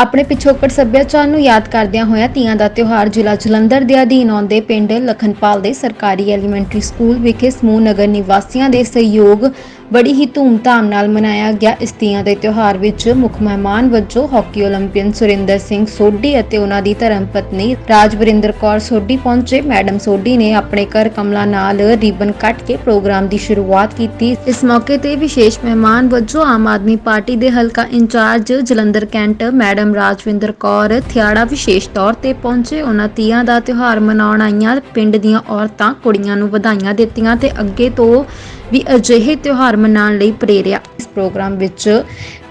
ਆਪਣੇ ਪਿਛੋਕੜ ਸੱਭਿਆਚਾਰ ਨੂੰ ਯਾਦ ਕਰਦਿਆਂ ਹੋਇਆ ਤੀਆਂ ਦਾ ਤਿਉਹਾਰ ਜ਼ਿਲ੍ਹਾ ਜਲੰਧਰ ਦੇ ਅਧੀਨ ਆਉਂਦੇ ਪਿੰਡ ਲਖਨਪਾਲ ਦੇ ਸਰਕਾਰੀ ਐਲੀਮੈਂਟਰੀ ਸਕੂਲ ਵਿਖੇ ਸਮੂਹ ਨਗਰ ਨਿਵਾਸੀਆਂ ਦੇ ਸਹਿਯੋਗ ਬੜੀ ਹੀ ਧੂਮਧਾਮ ਨਾਲ ਮਨਾਇਆ ਗਿਆ ਇਸ ਤੀਆਂ ਦੇ ਤਿਉਹਾਰ ਵਿੱਚ ਮੁੱਖ ਮਹਿਮਾਨ ਵਜੋਂ ਹਾਕੀ ਓਲੰਪੀਅਨ ਸੁਰਿੰਦਰ ਸਿੰਘ ਸੋਢੀ ਅਤੇ ਉਹਨਾਂ ਦੀ ਧਰਮ ਪਤਨੀ ਰਾਜਵਰਿੰਦਰ ਕੌਰ ਸੋਢੀ ਪਹੁੰਚੇ। ਮੈਡਮ ਸੋਢੀ ਨੇ ਆਪਣੇ ਘਰ ਕਮਲਾ ਨਾਲ ਰਿਬਨ ਕੱਟ ਕੇ ਪ੍ਰੋਗਰਾਮ ਦੀ ਸ਼ੁਰੂਆਤ ਕੀਤੀ। ਇਸ ਮੌਕੇ ਤੇ ਵਿਸ਼ੇਸ਼ ਮਹਿਮਾਨ ਵਜੋਂ ਆਮ ਆਦਮੀ ਪਾਰਟੀ ਦੇ ਹਲਕਾ incharge Jalandhar cantt madam Rajwinder Kaur Thiara ਵਿਸ਼ੇਸ਼ ਤੌਰ ਤੇ ਪਹੁੰਚੇ। ਉਹਨਾਂ ਤੀਆਂ ਦਾ ਤਿਉਹਾਰ ਮਨਾਉਣ ਆਈਆਂ ਪਿੰਡ ਦੀਆਂ ਔਰਤਾਂ ਕੁੜੀਆਂ ਨੂੰ ਵਧਾਈਆਂ ਦਿੱਤੀਆਂ ਤੇ ਅੱਗੇ ਤੋਂ ਵੀ ਅਜਿਹੇ ਤਿਉਹਾਰ ਮਨਾਉਣ ਲਈ ਪ੍ਰੇਰਿਆ। ਇਸ ਪ੍ਰੋਗਰਾਮ ਵਿੱਚ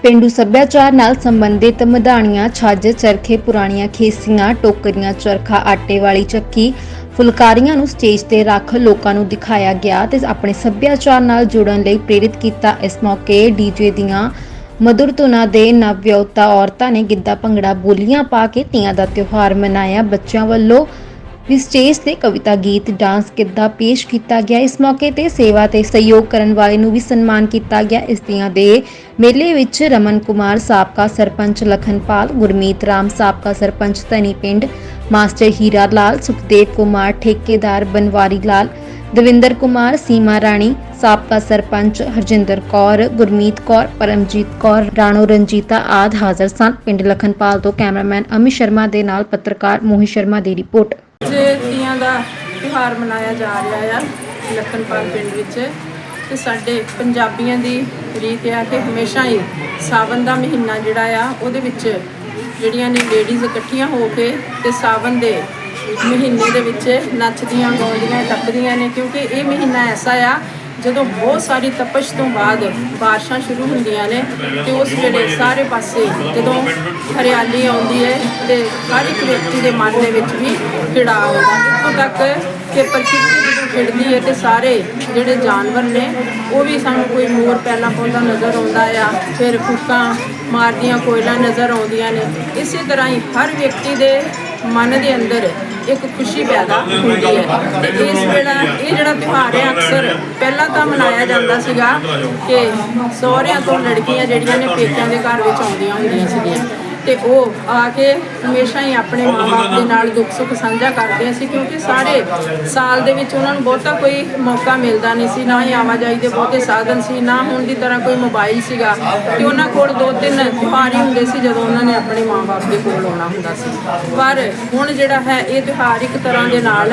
ਪਿੰਡੂ ਸੱਭਿਆਚਾਰ ਨਾਲ ਸੰਬੰਧਿਤ ਮਧਾਣੀਆਂ, ਛੱਜ, ਚਰਖੇ, ਪੁਰਾਣੀਆਂ ਖੇਸੀਆਂ, ਟੋਕਰੀਆਂ, ਚਰਖਾ, ਆਟੇ ਵਾਲੀ ਚੱਕੀ, ਫੁਲਕਾਰੀਆਂ ਨੂੰ ਸਟੇਜ ਤੇ ਰੱਖ ਲੋਕਾਂ ਨੂੰ ਦਿਖਾਇਆ ਗਿਆ ਤੇ ਆਪਣੇ ਸੱਭਿਆਚਾਰ ਨਾਲ ਜੁੜਨ ਲਈ ਪ੍ਰੇਰਿਤ ਕੀਤਾ। ਇਸ ਮੌਕੇ ਡੀਜੇ ਦੀਆਂ ਮਧੁਰ ਧੁਨਾਂ ਦੇ ਨਵਵਿਆਹੁਤਾ ਔਰਤਾਂ ਨੇ ਗਿੱਧਾ ਭੰਗੜਾ ਬੋਲੀਆਂ ਪਾ ਕੇ ਤੀਆਂ ਦਾ ਤਿਉਹਾਰ ਮਨਾਇਆ। ਬੱਚਿਆਂ ਵੱਲੋਂ ਵੀ ਸਟੇਜ ਤੇ ਕਵਿਤਾ, ਗੀਤ, ਡਾਂਸ ਕਿੱਦਾਂ ਪੇਸ਼ ਕੀਤਾ ਗਿਆ, ਇਸ ਮੌਕੇ ਤੇ ਸੇਵਾ ਤੇ ਸਹਿਯੋਗ ਕਰਨ ਵਾਲੇ ਨੂੰ ਵੀ ਸਨਮਾਨ ਕੀਤਾ ਗਿਆ। ਇਸ ਦੀਆਂ ਦੇ ਮੇਲੇ ਵਿੱਚ ਰਮਨ ਕੁਮਾਰ, ਸਾਬਕਾ ਸਰਪੰਚ ਲਖਨਪਾਲ, ਗੁਰਮੀਤ ਰਾਮ, ਸਾਬਕਾ ਸਰਪੰਚ ਧਨੀ ਪਿੰਡ, ਮਾਸਟਰ ਹੀਰਾ ਲਾਲ, ਸੁਖਦੇਵ ਕੁਮਾਰ, ਠੇਕੇਦਾਰ ਬਨਵਾਰੀ ਲਾਲ, ਦਵਿੰਦਰ ਕੁਮਾਰ, ਸੀਮਾ ਰਾਣੀ, ਸਾਬਕਾ ਸਰਪੰਚ ਹਰਜਿੰਦਰ ਕੌਰ, ਗੁਰਮੀਤ ਕੌਰ, ਪਰਮਜੀਤ ਕੌਰ, ਰਾਣੋ ਰਣਜੀਤਾ ਆਦ ਹਾਜ਼ਰ ਸਨ। ਪਿੰਡ ਲਖਨਪਾਲ ਤੋਂ ਕੈਮਰਾਮੈਨ ਅਮਿਤ ਸ਼ਰਮਾ ਦੇ ਨਾਲ ਪੱਤਰਕਾਰ ਮੋਹਿਤ ਸ਼ਰਮਾ ਦੀ ਰਿਪੋਰਟ। ਅੱਜ ਤੀਆਂ ਦਾ ਤਿਉਹਾਰ ਮਨਾਇਆ ਜਾ ਰਿਹਾ ਆ ਲਖਨਪਾਲ ਪਿੰਡ ਵਿੱਚ। ਤੇ ਸਾਡੇ ਪੰਜਾਬੀਆਂ ਦੀ ਰੀਤ ਆ ਕਿ ਹਮੇਸ਼ਾ ਹੀ ਸਾਵਨ ਦਾ ਮਹੀਨਾ ਜਿਹੜਾ ਆ, ਉਹਦੇ ਵਿੱਚ ਜਿਹੜੀਆਂ ਨੇ ਲੇਡੀਜ਼ ਇਕੱਠੀਆਂ ਹੋ ਕੇ ਤੇ ਸਾਵਨ ਦੇ ਮਹੀਨੇ ਦੇ ਵਿੱਚ ਨੱਚਦੀਆਂ, ਗਾਉਂਦੀਆਂ, ਟੱਪਦੀਆਂ ਨੇ, ਕਿਉਂਕਿ ਇਹ ਮਹੀਨਾ ਐਸਾ ਆ ਜਦੋਂ ਬਹੁਤ ਸਾਰੀ ਤਪਸ਼ ਤੋਂ ਬਾਅਦ ਬਾਰਿਸ਼ਾਂ ਸ਼ੁਰੂ ਹੁੰਦੀਆਂ ਨੇ ਤੇ ਉਸ ਵੇਲੇ ਸਾਰੇ ਪਾਸੇ ਜਦੋਂ ਹਰਿਆਲੀ ਆਉਂਦੀ ਹੈ ਤੇ ਹਰ ਇੱਕ ਵਿਅਕਤੀ ਦੇ ਮਨ ਦੇ ਵਿੱਚ ਵੀ ਖਿੜਾ ਆਉਂਦਾ ਇੱਥੋਂ ਤੱਕ ਕਿ ਪ੍ਰਕਿਰਤੀ ਜਦੋਂ ਖਿੜਦੀ ਹੈ ਤੇ ਸਾਰੇ ਜਿਹੜੇ ਜਾਨਵਰ ਨੇ, ਉਹ ਵੀ ਸਾਨੂੰ ਕੋਈ ਮੋਰ ਪਹਿਲਾਂ ਪਾਉਂਦਾ ਨਜ਼ਰ ਆਉਂਦਾ ਆ, ਫਿਰ ਫੁੱਕਾਂ ਮਾਰਦੀਆਂ ਕੋਇਲਾਂ ਨਜ਼ਰ ਆਉਂਦੀਆਂ ਨੇ। ਇਸੇ ਤਰ੍ਹਾਂ ਹੀ ਹਰ ਵਿਅਕਤੀ ਦੇ ਮਨ ਦੇ ਅੰਦਰ ਇੱਕ ਖੁਸ਼ੀ ਪੈਦਾ ਹੁੰਦੀ ਹੈ। ਤੇ ਇਸ ਵੇਲਾ ਇਹ ਜਿਹੜਾ ਤਿਉਹਾਰ ਹੈ, ਅਕਸਰ ਪਹਿਲਾਂ ਤਾਂ ਮਨਾਇਆ ਜਾਂਦਾ ਸੀਗਾ ਕਿ ਸਹੁਰਿਆਂ ਤੋਂ ਲੜਕੀਆਂ ਜਿਹੜੀਆਂ ਨੇ ਪੇਕਿਆਂ ਦੇ ਘਰ ਵਿੱਚ ਆਉਂਦੀਆਂ ਹੁੰਦੀਆਂ ਸੀਗੀਆਂ। ਤੇ ਉਹ ਆ ਕੇ ਹਮੇਸ਼ਾ ਹੀ ਆਪਣੇ ਮਾਪੇ ਦੇ ਨਾਲ ਦੁੱਖ ਸੁੱਖ ਸਾਂਝਾ ਕਰਦੇ ਸੀ ਕਿਉਂਕਿ ਸਾਰੇ ਸਾਲ ਦੇ ਵਿੱਚ ਉਹਨਾਂ ਨੂੰ ਬਹੁਤਾ ਕੋਈ ਮੌਕਾ ਮਿਲਦਾ ਨਹੀਂ ਸੀ ਨਾ ਹੀ ਆਵਾਜਾਈ ਦੇ ਬਹੁਤੇ ਸਾਧਨ ਸੀ ਨਾ ਹੁਣ ਦੀ ਤਰ੍ਹਾਂ ਕੋਈ ਮੋਬਾਈਲ ਸੀਗਾ। ਤੇ ਉਹਨਾਂ ਕੋਲ ਦੋ ਤਿੰਨ ਤਿਉਹਾਰ ਹੀ ਹੁੰਦੇ ਸੀ ਜਦੋਂ ਉਹਨਾਂ ਨੇ ਆਪਣੇ ਮਾਪੇ ਦੇ ਕੋਲ ਆਉਣਾ ਹੁੰਦਾ ਸੀ। ਪਰ ਹੁਣ ਜਿਹੜਾ ਹੈ ਇਹ ਤਿਉਹਾਰ ਇੱਕ ਤਰ੍ਹਾਂ ਦੇ ਨਾਲ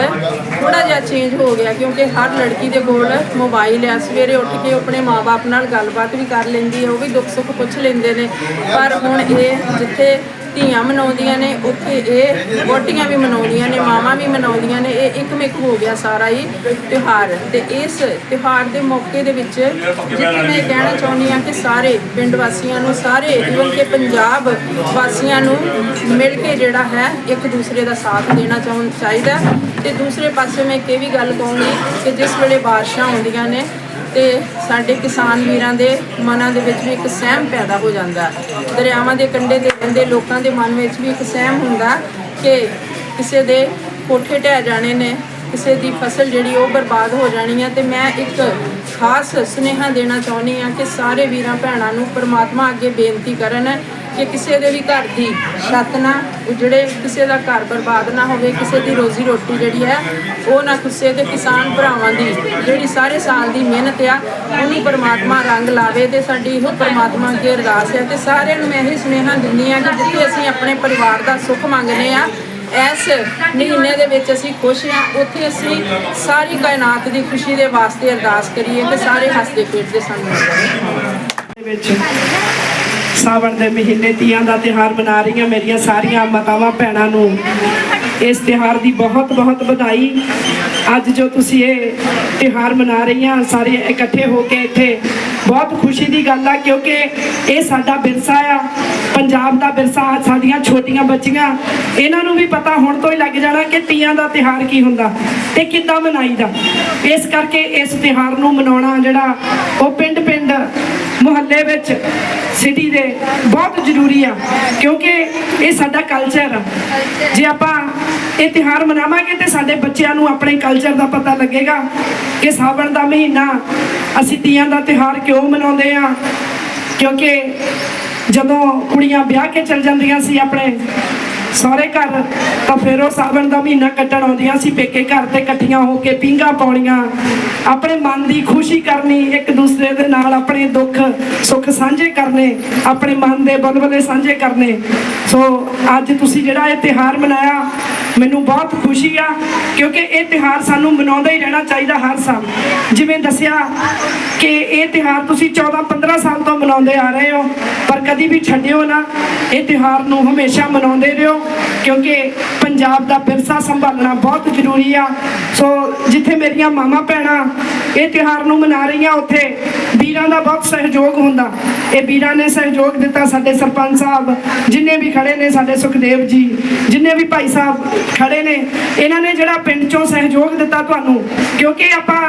ਥੋੜਾ ਜਿਹਾ ਚੇਂਜ ਹੋ ਗਿਆ ਕਿਉਂਕਿ ਹਰ ਲੜਕੀ ਦੇ ਕੋਲ ਮੋਬਾਈਲ ਹੈ ਸਵੇਰੇ ਉੱਠ ਕੇ ਆਪਣੇ ਮਾਪੇ ਨਾਲ ਗੱਲਬਾਤ ਵੀ ਕਰ ਲੈਂਦੀ ਹੈ ਉਹ ਵੀ ਦੁੱਖ ਸੁੱਖ ਪੁੱਛ ਲੈਂਦੇ ਨੇ। ਪਰ ਹੁਣ ਇਹ ਜਿੱਥੇ ਧੀਆਂ ਮਨਾਉਂਦੀਆਂ ਨੇ, ਉੱਥੇ ਇਹ ਵੋਟੀਆਂ ਵੀ ਮਨਾਉਂਦੀਆਂ ਨੇ, ਮਾਵਾਂ ਵੀ ਮਨਾਉਂਦੀਆਂ ਨੇ, ਇਹ ਇੱਕਮਿਕ ਹੋ ਗਿਆ ਸਾਰਾ ਹੀ ਤਿਉਹਾਰ। ਤੇ ਇਸ ਤਿਉਹਾਰ ਦੇ ਮੌਕੇ ਦੇ ਵਿੱਚ ਜਿੱਥੇ ਮੈਂ ਇਹ ਕਹਿਣਾ ਚਾਹੁੰਦੀ ਹਾਂ ਕਿ ਸਾਰੇ ਪਿੰਡ ਵਾਸੀਆਂ ਨੂੰ, ਸਾਰੇ ਇਵਨ ਕਿ ਪੰਜਾਬ ਵਾਸੀਆਂ ਨੂੰ ਮਿਲ ਕੇ ਜਿਹੜਾ ਹੈ, ਇੱਕ ਦੂਸਰੇ ਦਾ ਸਾਥ ਦੇਣਾ ਚਾਹੁੰ, ਚਾਹੀਦਾ ਤੇ ਦੂਸਰੇ ਪਾਸੇ ਮੈਂ ਇੱਕ ਇਹ ਵੀ ਗੱਲ ਕਹੂੰਗੀ ਕਿ ਜਿਸ ਵੇਲੇ ਬਾਰਿਸ਼ਾਂ ਆਉਂਦੀਆਂ ਨੇ ਤੇ ਸਾਡੇ ਕਿਸਾਨ ਵੀਰਾਂ ਦੇ ਮਨਾਂ ਦੇ ਵਿੱਚ ਵੀ ਇੱਕ ਸਹਿਮ ਪੈਦਾ ਹੋ ਜਾਂਦਾ। ਦਰਿਆਵਾਂ ਦੇ ਕੰਢੇ ਤੇ ਰਹਿੰਦੇ ਲੋਕਾਂ ਦੇ ਮਨ ਵਿੱਚ ਵੀ ਇੱਕ ਸਹਿਮ ਹੁੰਦਾ ਕਿ ਕਿਸੇ ਦੇ ਕੋਠੇ ਢਹਿ ਜਾਣੇ ਨੇ, ਕਿਸੇ ਦੀ ਫਸਲ ਜਿਹੜੀ ਉਹ ਬਰਬਾਦ ਹੋ ਜਾਣੀ ਹੈ ਤੇ ਮੈਂ ਇੱਕ ਖਾਸ ਸੁਨੇਹਾ ਦੇਣਾ ਚਾਹੁੰਦੀ ਹਾਂ ਕਿ ਸਾਰੇ ਵੀਰਾਂ ਭੈਣਾਂ ਨੂੰ ਪਰਮਾਤਮਾ ਅੱਗੇ ਬੇਨਤੀ ਕਰਨ ਕਿ ਕਿਸੇ ਦੇ ਵੀ ਘਰ ਦੀ ਛੱਤ ਨਾ ਉਜੜੇ ਕਿਸੇ ਦਾ ਘਰ ਬਰਬਾਦ ਨਾ ਹੋਵੇ, ਕਿਸੇ ਦੀ ਰੋਜ਼ੀ ਰੋਟੀ ਜਿਹੜੀ ਹੈ, ਉਹ ਨਾ ਖੁੱਸੇ ਤੇ ਕਿਸਾਨ ਭਰਾਵਾਂ ਦੀ ਜਿਹੜੀ ਸਾਰੇ ਸਾਲ ਦੀ ਮਿਹਨਤ ਆ, ਉਹਨੂੰ ਪਰਮਾਤਮਾ ਰੰਗ ਲਾਵੇ ਤੇ ਸਾਡੀ ਇਹੋ ਪਰਮਾਤਮਾ ਅੱਗੇ ਅਰਦਾਸ ਹੈ ਤੇ ਸਾਰਿਆਂ ਨੂੰ ਮੈਂ ਇਹ ਸੁਨੇਹਾ ਦਿੰਦੀ ਆ ਕਿ ਜਿੱਥੇ ਅਸੀਂ ਆਪਣੇ ਪਰਿਵਾਰ ਦਾ ਸੁੱਖ ਮੰਗਦੇ ਆ ਇਸ ਮਹੀਨੇ ਦੇ ਵਿੱਚ ਅਸੀਂ ਖੁਸ਼ ਹਾਂ, ਉੱਥੇ ਅਸੀਂ ਸਾਰੀ ਕਾਇਨਾਤ ਦੀ ਖੁਸ਼ੀ ਦੇ ਵਾਸਤੇ ਅਰਦਾਸ ਕਰੀਏ ਕਿ ਸਾਰੇ ਹੱਸਦੇ ਖੇਡਦੇ ਸਾਨੂੰ ਦੇ ਵਿੱਚ ਸਾਵਣ ਦੇ ਮਹੀਨੇ ਤੀਆਂ ਦਾ ਤਿਹਾਰ ਮਨਾ ਰਹੀਆਂ ਮੇਰੀਆਂ ਸਾਰੀਆਂ ਮਾਤਾਵਾਂ ਭੈਣਾਂ ਨੂੰ। ਇਸ ਤਿਹਾਰ ਦੀ ਬਹੁਤ ਬਹੁਤ ਵਧਾਈ। ਅੱਜ ਜੋ ਤੁਸੀਂ ਇਹ ਤਿਹਾਰ ਮਨਾ ਰਹੀਆਂ, ਸਾਰੇ ਇਕੱਠੇ ਹੋ ਕੇ ਇੱਥੇ, ਬਹੁਤ ਖੁਸ਼ੀ ਦੀ ਗੱਲ ਆ, ਕਿਉਂਕਿ ਇਹ ਸਾਡਾ ਵਿਰਸਾ ਆ। ਪੰਜਾਬ ਦਾ ਵਿਰਸਾ ਸਾਡੀਆਂ ਛੋਟੀਆਂ ਬੱਚੀਆਂ, ਇਹਨਾਂ ਨੂੰ ਵੀ ਪਤਾ ਹੁਣ ਤੋਂ ਹੀ ਲੱਗ ਜਾਣਾ ਕਿ ਤੀਆਂ ਦਾ ਤਿਹਾਰ ਕੀ ਹੁੰਦਾ ਤੇ ਕਿੱਦਾਂ ਮਨਾਈਦਾ। ਇਸ ਕਰਕੇ ਇਸ ਤਿਹਾਰ ਨੂੰ ਮਨਾਉਣਾ ਜਿਹੜਾ ਉਹ ਪਿੰਡ ਪਿੰਡ ਮੁਹੱਲੇ ਵਿੱਚ ਸਿਟੀ ਦੇ, ਬਹੁਤ ਜ਼ਰੂਰੀ ਆ, ਕਿਉਂਕਿ ਇਹ ਸਾਡਾ ਕਲਚਰ ਆ। ਜੇ ਆਪਾਂ ਇਹ ਤਿਹਾਰ ਮਨਾਵਾਂਗੇ ਤੇ ਸਾਡੇ ਬੱਚਿਆਂ ਨੂੰ ਆਪਣੇ ਕਲਚਰ ਦਾ ਪਤਾ ਲੱਗੇਗਾ ਕਿ ਸਾਵਣ ਦਾ ਮਹੀਨਾ, ਅਸੀਂ ਤੀਆਂ ਦਾ ਤਿਹਾਰ ਕਿਉਂ ਮਨਾਉਂਦੇ ਆ। ਕਿਉਂਕਿ ਜਦੋਂ ਕੁੜੀਆਂ ਵਿਆਹ ਕੇ ਚਲ ਜਾਂਦੀਆਂ ਸੀ ਆਪਣੇ ਸਾਰੇ ਘਰ ਤਾਂ ਫਿਰ ਉਹ ਸਾਵਣ ਦਾ ਮਹੀਨਾ ਕੱਟਣ ਆਉਂਦੀਆਂ ਸੀ, ਪੇਕੇ ਘਰ ਤੇ ਇਕੱਠੀਆਂ ਹੋ ਕੇ ਪੀਂਘਾਂ ਪਾਉਣੀਆਂ। ਆਪਣੇ ਮਨ ਦੀ ਖੁਸ਼ੀ ਕਰਨੀ, ਇੱਕ ਦੂਸਰੇ ਦੇ ਨਾਲ ਆਪਣੇ ਦੁੱਖ, ਸੁੱਖ ਸਾਂਝੇ ਕਰਨੇ, ਆਪਣੇ ਮਨ ਦੇ ਬਲਬਲੇ ਸਾਂਝੇ ਕਰਨੇ। ਸੋ ਅੱਜ ਤੁਸੀਂ ਜਿਹੜਾ ਇਹ ਤਿਹਾਰ ਮਨਾਇਆ ਮੈਨੂੰ ਬਹੁਤ ਖੁਸ਼ੀ ਆ, ਕਿਉਂਕਿ ਇਹ ਤਿਹਾਰ ਸਾਨੂੰ ਮਨਾਉਂਦਾ ਹੀ ਰਹਿਣਾ ਚਾਹੀਦਾ ਹਰ ਸਾਲ। ਜਿਵੇਂ ਦੱਸਿਆ ਕਿ ਇਹ ਤਿਹਾਰ ਤੁਸੀਂ 14 15 ਸਾਲ ਤੋਂ ਮਨਾਉਂਦੇ ਆ ਰਹੇ ਹੋ, ਪਰ ਕਦੀ ਵੀ ਛੱਡਿਓ ਨਾ। ਇਹ ਤਿਹਾਰ ਨੂੰ ਹਮੇਸ਼ਾ ਮਨਾਉਂਦੇ ਰਹੋ, ਕਿਉਂਕਿ ਪੰਜਾਬ ਦਾ ਵਿਰਸਾ ਸੰਭਾਲਣਾ ਬਹੁਤ ਜ਼ਰੂਰੀ ਆ। ਸੋ ਜਿੱਥੇ ਮੇਰੀਆਂ ਮਾਮਾ ਭੈਣਾਂ ਇਹ ਤਿਹਾਰ ਨੂੰ ਮਨਾ ਰਹੀਆਂ, ਉੱਥੇ ਵੀਰਾਂ ਦਾ ਬਹੁਤ ਸਹਿਯੋਗ ਹੁੰਦਾ। ਇਹ ਵੀਰਾਂ ਨੇ ਸਹਿਯੋਗ ਦਿੱਤਾ ਸਾਡੇ ਸਰਪੰਚ ਸਾਹਿਬ, ਜਿੰਨੇ ਵੀ ਖੜੇ ਨੇ ਸਾਡੇ ਸੁਖਦੇਵ ਜੀ, ਜਿੰਨੇ ਵੀ ਭਾਈ ਸਾਹਿਬ ਖੜੇ ਨੇ, ਇਹਨਾਂ ਨੇ ਜਿਹੜਾ ਪਿੰਡ ਚੋਂ ਸਹਿਯੋਗ ਦਿੱਤਾ ਤੁਹਾਨੂੰ, ਕਿਉਂਕਿ ਆਪਾਂ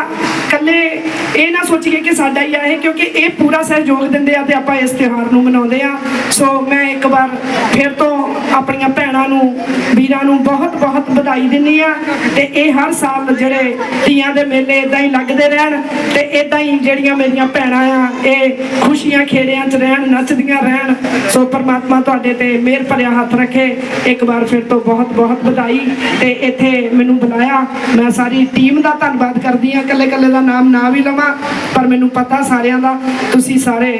ਇਕੱਲੇ ਇਹ ਨਾ ਸੋਚੀਏ ਕਿ ਸਾਡਾ ਹੀ ਆ ਇਹ, ਕਿਉਂਕਿ ਇਹ ਪੂਰਾ ਸਹਿਯੋਗ ਦਿੰਦੇ ਆ ਤੇ ਆਪਾਂ ਇਸ ਤਿਉਹਾਰ ਨੂੰ ਮਨਾਉਂਦੇ ਆ। ਸੋ ਮੈਂ ਇੱਕ ਵਾਰ ਫਿਰ ਤੋਂ ਆਪਣੀਆਂ ਭੈਣਾਂ ਨੂੰ, ਵੀਰਾਂ ਨੂੰ ਬਹੁਤ ਬਹੁਤ ਵਧਾਈ ਦਿੰਨੀ ਆ ਤੇ ਇਹ ਹਰ ਸਾਲ ਜਿਹੜੇ ਧੀਆਂ ਦੇ ਮੇਲੇ ਇਦਾਂ ਹੀ ਲੱਗਦੇ ਰਹਿਣ ਤੇ ਇਦਾਂ ਹੀ ਜਿਹੜੀਆਂ ਮੇਰੀਆਂ ਭੈਣਾਂ ਆ, ਇਹ ਖੁਸ਼ੀਆਂ ਖੇੜਿਆਂ 'ਚ ਰਹਿਣ, ਨੱਚਦੀਆਂ ਰਹਿਣ। ਸੋ ਪਰਮਾਤਮਾ ਤੁਹਾਡੇ ਤੇ ਮਿਹਰ ਭਰਿਆ ਹੱਥ ਰੱਖੇ। ਇੱਕ ਵਾਰ ਫਿਰ ਤੋਂ ਬਹੁਤ ਬਹੁਤ ਵਧਾਈ ਤੇ ਇੱਥੇ ਮੈਨੂੰ ਬੁਲਾਇਆ। ਮੈਂ ਸਾਰੀ ਟੀਮ ਦਾ ਧੰਨਵਾਦ ਕਰਦੀ ਹਾਂ ਇਕੱਲੇ ਇਕੱਲੇ ਦਾ ਨਾਮ ਨਾ ਵੀ ਲਵਾਂ, ਪਰ ਮੈਨੂੰ ਪਤਾ ਸਾਰਿਆਂ ਦਾ, ਤੁਸੀਂ ਸਾਰੇ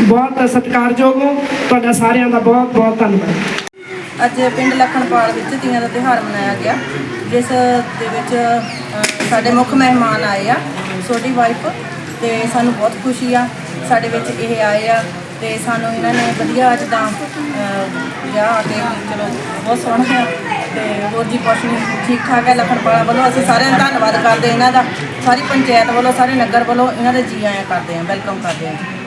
ਬਹੁਤ ਸਤਿਕਾਰਯੋਗ ਹੋ। ਤੁਹਾਡਾ ਸਾਰਿਆਂ ਦਾ ਬਹੁਤ ਬਹੁਤ ਧੰਨਵਾਦ। ਅੱਜ ਪਿੰਡ ਲਖਣਪਾਲ ਵਿੱਚ ਤੀਆਂ ਦਾ ਤਿਉਹਾਰ ਮਨਾਇਆ ਗਿਆ, ਜਿਸ ਦੇ ਵਿੱਚ ਸਾਡੇ ਮੁੱਖ ਮਹਿਮਾਨ ਆਏ ਆ ਛੋਟੀ ਵਾਈਫ ਤੇ ਸਾਨੂੰ ਬਹੁਤ ਖੁਸ਼ੀ ਆ, ਸਾਡੇ ਵਿੱਚ ਇਹ ਆਏ ਆ, ਤੇ ਸਾਨੂੰ ਇਹਨਾਂ ਨੇ ਵਧੀਆ ਅੱਜ ਦਾ ਵਿਆਹ ਆ ਕੇ, ਚਲੋ, ਬਹੁਤ ਸੋਹਣਾ ਆ ਤੇ ਹੋਰ ਜੀ ਕੁਛ ਨਹੀਂ ਠੀਕ ਠਾਕ ਹੈ ਲਖਣਪਾਲ ਵੱਲੋਂ ਅਸੀਂ ਸਾਰਿਆਂ ਦਾ ਧੰਨਵਾਦ ਕਰਦੇ ਇਹਨਾਂ ਦਾ। ਸਾਰੀ ਪੰਚਾਇਤ ਵੱਲੋਂ, ਸਾਰੇ ਨਗਰ ਵੱਲੋਂ ਇਹਨਾਂ ਦੇ ਜੀ ਆਇਆਂ ਕਰਦੇ ਹਾਂ ਵੈਲਕਮ ਕਰਦੇ ਹਾਂ ਜੀ।